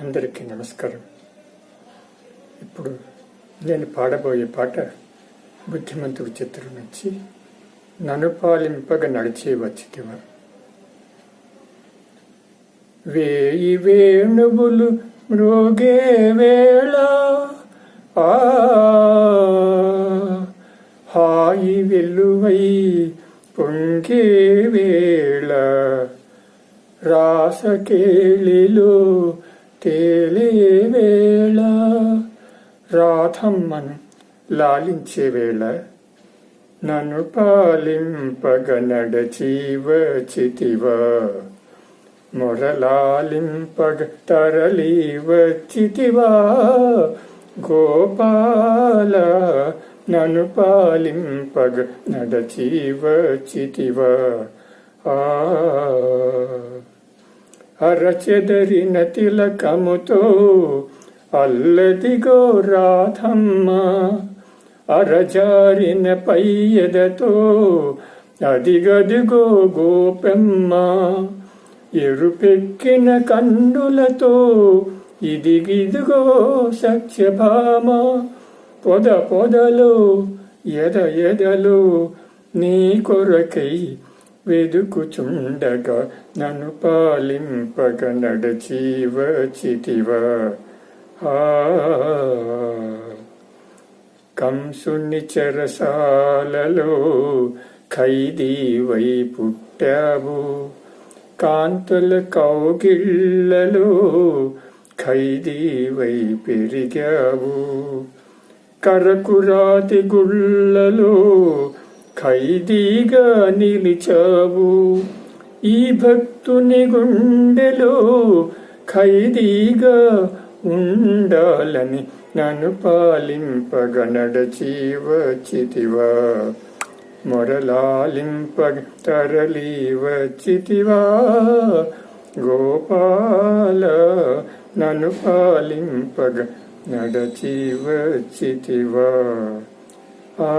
అందరికీ నమస్కారం. ఇప్పుడు నేను పాడబోయే పాట బుద్ధిమంతుడి చిత్రం నుంచి ననుపాలింపగా నడిచి నడిచే వచ్చితివా వేయి వేణువులు మృగే వేళ ఆ హాయి వెలువై పొంగే వేళ. రాసకేళిలో తేలేవేళ రాధమ్మను లాలించే వేళ. నన్ను పాలింపగ నడచి మొరలాలింపగ తరలి గోపాల నన్ను పాలింపగ నడచి వచ్చితివా ఆ అరచెదరిన తిలకముతో అల్లదిగో రాధమ్మ. అరజారిన పయ్యదతో అదిగదిగో గోపెమ్మ. ఎరుపెక్కిన కన్నులతో ఇదిగిదిగో సత్యభామ. పొద పొదలో ఎద ఎదలో నీ కొరకై వెదుకుచుండగా నన్ను పాలింపగ నడచి వచ్చితివా ఆ కంసుని చెరసాలలో ఖైదీవై పుట్టావు. కాంతుల కౌగిళ్ళలో ఖైదీవై పెరిగావు. కరకురాతి గుళ్ళలో ఖైదీగా నిలిచావు. ఈ భక్తుని గుండెలో ఖైదీగా ఉండాలని నన్ను పాలింపగ నడచి వచ్చితివా మొరలాలింపగ తరలి వచ్చితివా గోపాల నన్ను పాలింపగ నడచి వచ్చితివా ఆ